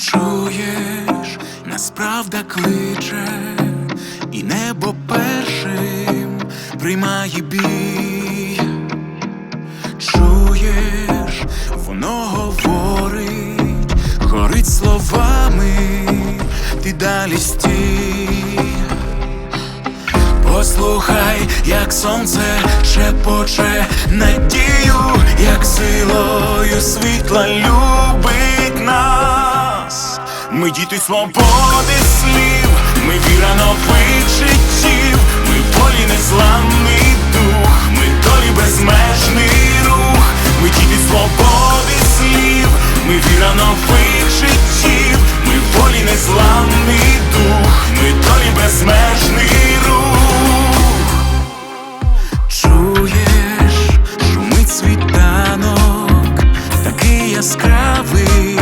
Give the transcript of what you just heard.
Чуєш, нас правда кличе, і небо першим приймає бій. Чуєш, воно говорить, горить словами, ти далі стій. Послухай, як сонце шепоче надію, як силою світла любить. Ми діти свободи слів, ми віра нових життів, ми волі незламний дух, ми долі безмежний рух, ми діти свободи слів, ми віра нових життів, ми волі незламний дух, ми долі безмежний рух. Чуєш, шумить світанок, такий яскравий.